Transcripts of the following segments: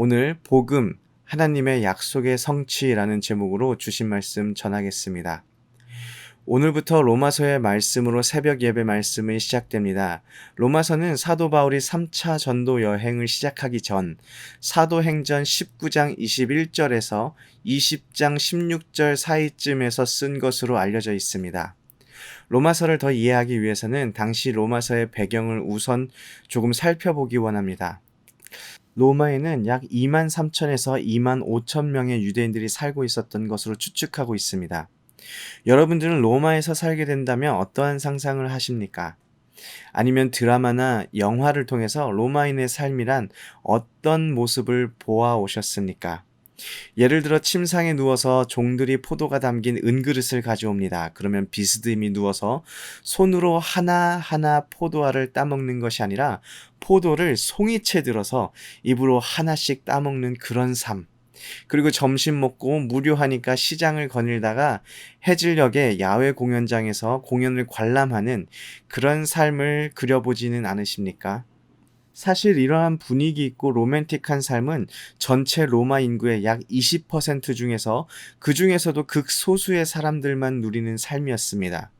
오늘 복음 하나님의 약속의 성취라는 제목으로 주신 말씀 전하겠습니다. 오늘부터 로마서의 말씀으로 새벽 예배 말씀이 시작됩니다. 로마서는 사도 바울이 3차 전도 여행을 시작하기 전 사도행전 19장 21절에서 20장 16절 사이쯤에서 쓴 것으로 알려져 있습니다. 로마서를 더 이해하기 위해서는 당시 로마서의 배경을 우선 조금 살펴보기 원합니다. 로마에는 약 2만 3천에서 2만 5천 명의 유대인들이 살고 있었던 것으로 추측하고 있습니다. 여러분들은 로마에서 살게 된다면 어떠한 상상을 하십니까? 아니면 드라마나 영화를 통해서 로마인의 삶이란 어떤 모습을 보아 오셨습니까? 예를 들어 침상에 누워서 종들이 포도가 담긴 은그릇을 가져옵니다. 그러면 비스듬히 누워서 손으로 하나하나 포도알을 따먹는 것이 아니라 포도를 송이채 들어서 입으로 하나씩 따먹는 그런 삶. 그리고 점심 먹고 무료하니까 시장을 거닐다가 해질녘에 야외 공연장에서 공연을 관람하는 그런 삶을 그려보지는 않으십니까? 사실 이러한 분위기 있고 로맨틱한 삶은 전체 로마 인구의 약 20% 중에서 그 중에서도 극소수의 사람들만 누리는 삶이었습니다.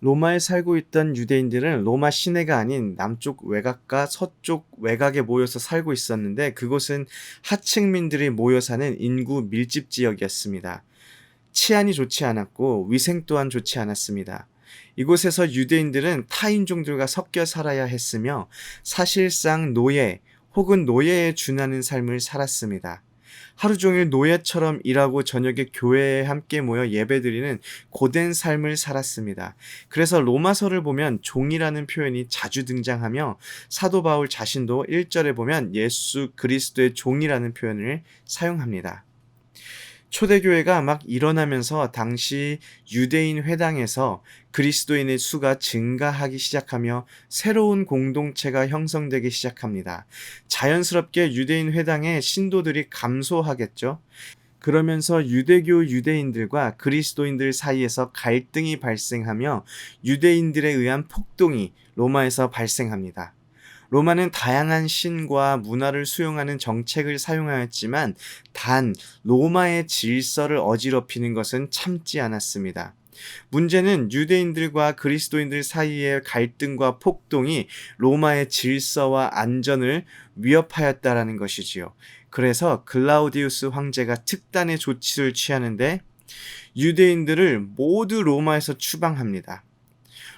로마에 살고 있던 유대인들은 로마 시내가 아닌 남쪽 외곽과 서쪽 외곽에 모여서 살고 있었는데 그곳은 하층민들이 모여 사는 인구 밀집 지역이었습니다. 치안이 좋지 않았고 위생 또한 좋지 않았습니다. 이곳에서 유대인들은 타인종들과 섞여 살아야 했으며 사실상 노예 혹은 노예에 준하는 삶을 살았습니다. 하루 종일 노예처럼 일하고 저녁에 교회에 함께 모여 예배드리는 고된 삶을 살았습니다. 그래서 로마서를 보면 종이라는 표현이 자주 등장하며 사도 바울 자신도 1절에 보면 예수 그리스도의 종이라는 표현을 사용합니다. 초대교회가 막 일어나면서 당시 유대인 회당에서 그리스도인의 수가 증가하기 시작하며 새로운 공동체가 형성되기 시작합니다. 자연스럽게 유대인 회당의 신도들이 감소하겠죠. 그러면서 유대교 유대인들과 그리스도인들 사이에서 갈등이 발생하며 유대인들에 의한 폭동이 로마에서 발생합니다. 로마는 다양한 신과 문화를 수용하는 정책을 사용하였지만 단 로마의 질서를 어지럽히는 것은 참지 않았습니다. 문제는 유대인들과 그리스도인들 사이의 갈등과 폭동이 로마의 질서와 안전을 위협하였다라는 것이지요. 그래서 글라우디우스 황제가 특단의 조치를 취하는데 유대인들을 모두 로마에서 추방합니다.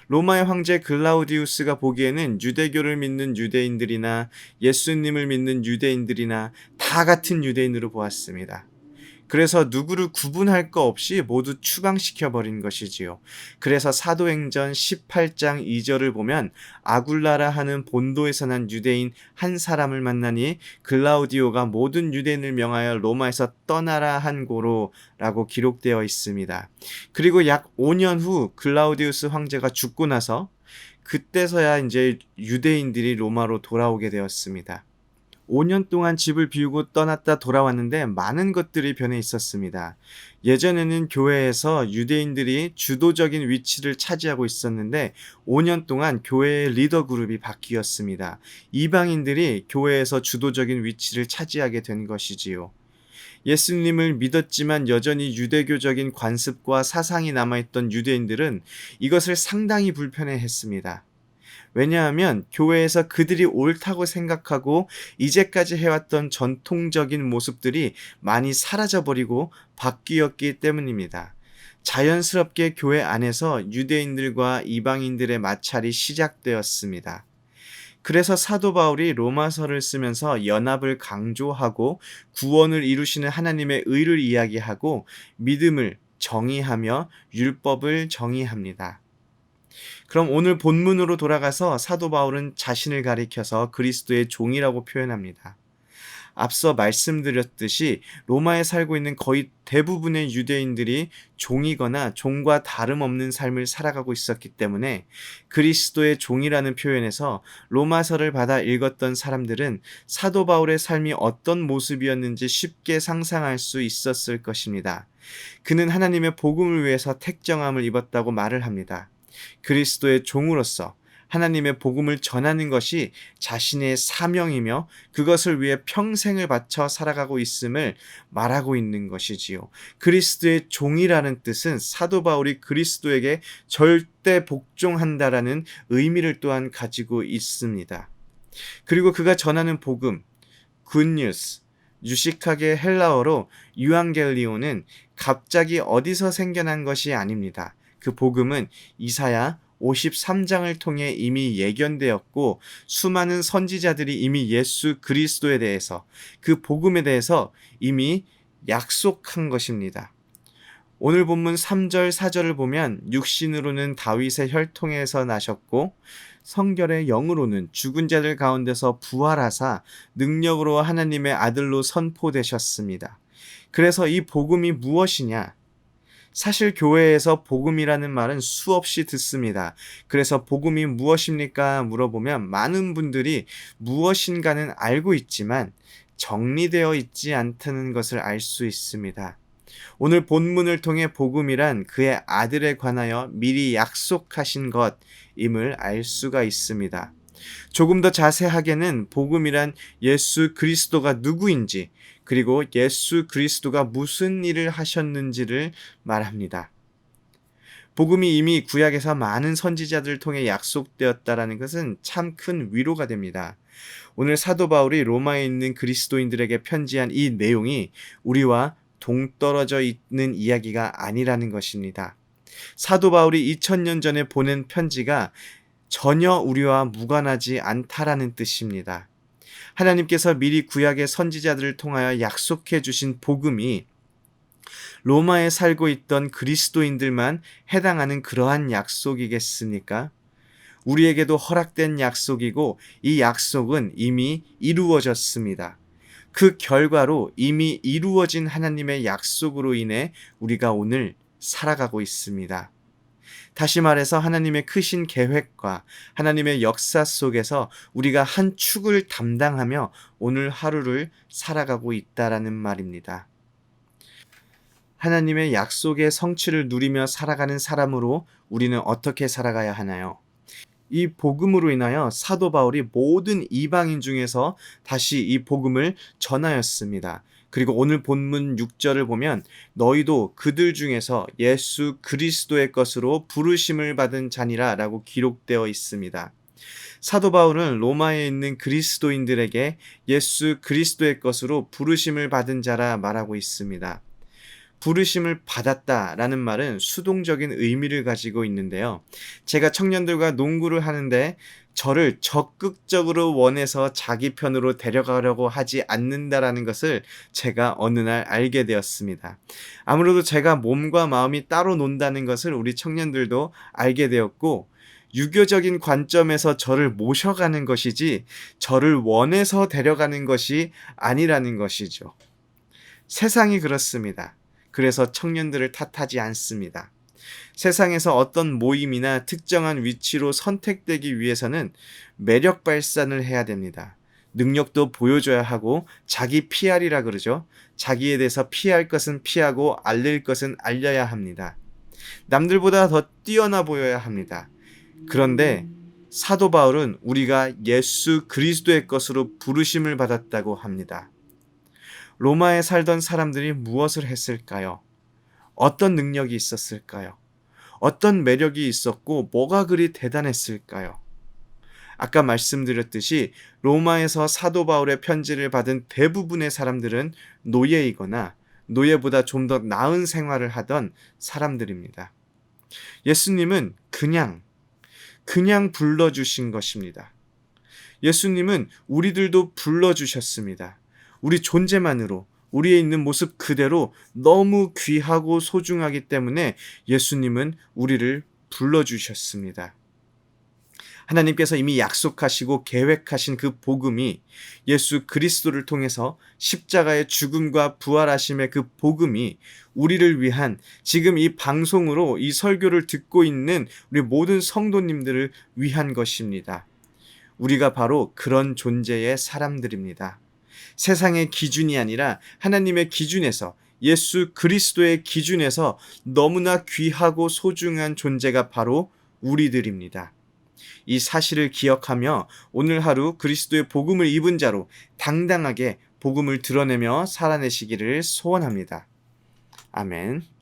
로마의 황제 글라우디우스가 보기에는 유대교를 믿는 유대인들이나 예수님을 믿는 유대인들이나 다 같은 유대인으로 보았습니다. 그래서 누구를 구분할 거 없이 모두 추방시켜 버린 것이지요. 그래서 사도행전 18장 2절을 보면 아굴라라 하는 본도에서 난 유대인 한 사람을 만나니 글라우디오가 모든 유대인을 명하여 로마에서 떠나라 한 고로라고 기록되어 있습니다. 그리고 약 5년 후 글라우디우스 황제가 죽고 나서 그때서야 이제 유대인들이 로마로 돌아오게 되었습니다. 5년 동안 집을 비우고 떠났다 돌아왔는데 많은 것들이 변해 있었습니다. 예전에는 교회에서 유대인들이 주도적인 위치를 차지하고 있었는데 5년 동안 교회의 리더 그룹이 바뀌었습니다. 이방인들이 교회에서 주도적인 위치를 차지하게 된 것이지요. 예수님을 믿었지만 여전히 유대교적인 관습과 사상이 남아있던 유대인들은 이것을 상당히 불편해 했습니다. 왜냐하면 교회에서 그들이 옳다고 생각하고 이제까지 해왔던 전통적인 모습들이 많이 사라져버리고 바뀌었기 때문입니다. 자연스럽게 교회 안에서 유대인들과 이방인들의 마찰이 시작되었습니다. 그래서 사도 바울이 로마서를 쓰면서 연합을 강조하고 구원을 이루시는 하나님의 의를 이야기하고 믿음을 정의하며 율법을 정의합니다. 그럼 오늘 본문으로 돌아가서 사도 바울은 자신을 가리켜서 그리스도의 종이라고 표현합니다. 앞서 말씀드렸듯이 로마에 살고 있는 거의 대부분의 유대인들이 종이거나 종과 다름없는 삶을 살아가고 있었기 때문에 그리스도의 종이라는 표현에서 로마서를 받아 읽었던 사람들은 사도 바울의 삶이 어떤 모습이었는지 쉽게 상상할 수 있었을 것입니다. 그는 하나님의 복음을 위해서 택정함을 입었다고 말을 합니다. 그리스도의 종으로서 하나님의 복음을 전하는 것이 자신의 사명이며 그것을 위해 평생을 바쳐 살아가고 있음을 말하고 있는 것이지요. 그리스도의 종이라는 뜻은 사도 바울이 그리스도에게 절대 복종한다라는 의미를 또한 가지고 있습니다. 그리고 그가 전하는 복음, 굿뉴스, 유식하게 헬라어로 유앙겔리오는 갑자기 어디서 생겨난 것이 아닙니다. 그 복음은 이사야 53장을 통해 이미 예견되었고 수많은 선지자들이 이미 예수 그리스도에 대해서 그 복음에 대해서 이미 약속한 것입니다. 오늘 본문 3절 4절을 보면 육신으로는 다윗의 혈통에서 나셨고 성결의 영으로는 죽은 자들 가운데서 부활하사 능력으로 하나님의 아들로 선포되셨습니다. 그래서 이 복음이 무엇이냐? 사실 교회에서 복음이라는 말은 수없이 듣습니다. 그래서 복음이 무엇입니까? 물어보면 많은 분들이 무엇인가는 알고 있지만 정리되어 있지 않다는 것을 알 수 있습니다. 오늘 본문을 통해 복음이란 그의 아들에 관하여 미리 약속하신 것임을 알 수가 있습니다. 조금 더 자세하게는 복음이란 예수 그리스도가 누구인지 그리고 예수 그리스도가 무슨 일을 하셨는지를 말합니다. 복음이 이미 구약에서 많은 선지자들을 통해 약속되었다라는 것은 참 큰 위로가 됩니다. 오늘 사도 바울이 로마에 있는 그리스도인들에게 편지한 이 내용이 우리와 동떨어져 있는 이야기가 아니라는 것입니다. 사도 바울이 2000년 전에 보낸 편지가 전혀 우리와 무관하지 않다라는 뜻입니다. 하나님께서 미리 구약의 선지자들을 통하여 약속해 주신 복음이 로마에 살고 있던 그리스도인들만 해당하는 그러한 약속이겠습니까? 우리에게도 허락된 약속이고 이 약속은 이미 이루어졌습니다. 그 결과로 이미 이루어진 하나님의 약속으로 인해 우리가 오늘 살아가고 있습니다. 다시 말해서 하나님의 크신 계획과 하나님의 역사 속에서 우리가 한 축을 담당하며 오늘 하루를 살아가고 있다라는 말입니다. 하나님의 약속의 성취를 누리며 살아가는 사람으로 우리는 어떻게 살아가야 하나요? 이 복음으로 인하여 사도 바울이 모든 이방인 중에서 다시 이 복음을 전하였습니다. 그리고 오늘 본문 6절을 보면 너희도 그들 중에서 예수 그리스도의 것으로 부르심을 받은 자니라 라고 기록되어 있습니다. 사도 바울은 로마에 있는 그리스도인들에게 예수 그리스도의 것으로 부르심을 받은 자라 말하고 있습니다. 부르심을 받았다라는 말은 수동적인 의미를 가지고 있는데요. 제가 청년들과 농구를 하는데 저를 적극적으로 원해서 자기 편으로 데려가려고 하지 않는다라는 것을 제가 어느 날 알게 되었습니다. 아무래도 제가 몸과 마음이 따로 논다는 것을 우리 청년들도 알게 되었고, 유교적인 관점에서 저를 모셔가는 것이지, 저를 원해서 데려가는 것이 아니라는 것이죠. 세상이 그렇습니다. 그래서 청년들을 탓하지 않습니다. 세상에서 어떤 모임이나 특정한 위치로 선택되기 위해서는 매력 발산을 해야 됩니다. 능력도 보여줘야 하고 자기 PR이라 그러죠. 자기에 대해서 피할 것은 피하고 알릴 것은 알려야 합니다. 남들보다 더 뛰어나 보여야 합니다. 그런데 사도 바울은 우리가 예수 그리스도의 것으로 부르심을 받았다고 합니다. 로마에 살던 사람들이 무엇을 했을까요? 어떤 능력이 있었을까요? 어떤 매력이 있었고 뭐가 그리 대단했을까요? 아까 말씀드렸듯이 로마에서 사도 바울의 편지를 받은 대부분의 사람들은 노예이거나 노예보다 좀 더 나은 생활을 하던 사람들입니다. 예수님은 그냥, 그냥 불러주신 것입니다. 예수님은 우리들도 불러주셨습니다. 우리 존재만으로 우리에 있는 모습 그대로 너무 귀하고 소중하기 때문에 예수님은 우리를 불러주셨습니다. 하나님께서 이미 약속하시고 계획하신 그 복음이 예수 그리스도를 통해서 십자가의 죽음과 부활하심의 그 복음이 우리를 위한 지금 이 방송으로 이 설교를 듣고 있는 우리 모든 성도님들을 위한 것입니다. 우리가 바로 그런 존재의 사람들입니다. 세상의 기준이 아니라 하나님의 기준에서 예수 그리스도의 기준에서 너무나 귀하고 소중한 존재가 바로 우리들입니다. 이 사실을 기억하며 오늘 하루 그리스도의 복음을 입은 자로 당당하게 복음을 드러내며 살아내시기를 소원합니다. 아멘.